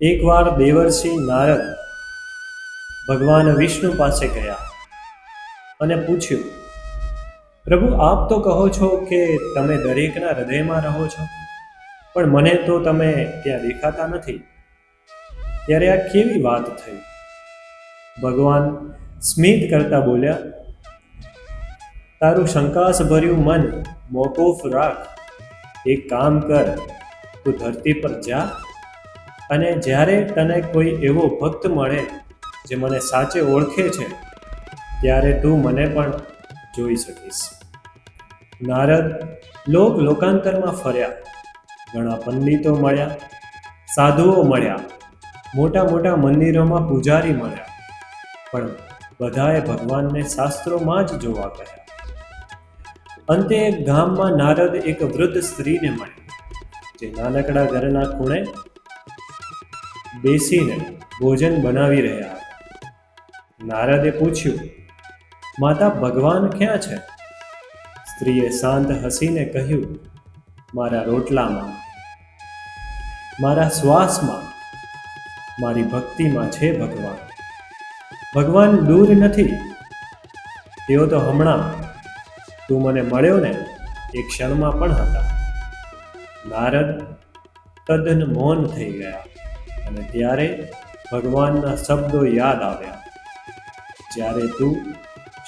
એકવાર દેવર્ષિ નારદ ભગવાન વિષ્ણુ પાસે ગયા અને પૂછ્યું, પ્રભુ, આપ તો કહો છો કે તમે દરેકના હૃદયમાં રહો છો, પણ મને તો તમે ત્યાં દેખાતા નથી. ત્યારે આ કેવી વાત થઈ? ભગવાન સ્મિત કરતા બોલ્યા, તારું શંકાસ ભર્યું મન મોકૂફ રાખ. એક કામ કર, તું ધરતી પર જા અને જ્યારે તને કોઈ એવો ભક્ત મળે જે મને સાચે ઓળખે છે, ત્યારે તું મને પણ જોઈ શકીશ. નારદ લોક લોકાંતરમાં ફર્યા. ઘણા પંડિતો મળ્યા, સાધુઓ મળ્યા, મોટા મોટા મંદિરોમાં પૂજારી મળ્યા. પણ બધાએ ભગવાનને શાસ્ત્રોમાં જ જોવા ગયા. અંતે એક ગામમાં નારદ એક વૃદ્ધ સ્ત્રીને મળ્યા, જે નાનકડા ઘરના ખૂણે બેસીને ભોજન બનાવી રહ્યા. હતા નારદે પૂછ્યું, માતા ભગવાન ક્યાં છે? સ્ત્રીએ શાંત હસીને કહ્યું, મારા રોટલામાં, મારા શ્વાસમાં, મારી ભક્તિમાં છે ભગવાન. ભગવાન દૂર નથી. તેઓ તો હમણાં તું મને મળ્યો ને એ ક્ષણમાં પણ હતા. નારદ તદ્દન મૌન થઈ ગયા. અને ત્યારે ભગવાનના શબ્દો યાદ આવ્યા. જ્યારે તું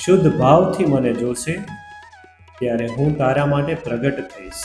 શુદ્ધ ભાવથી મને જોશે, ત્યારે હું તારા માટે પ્રગટ થઈશ.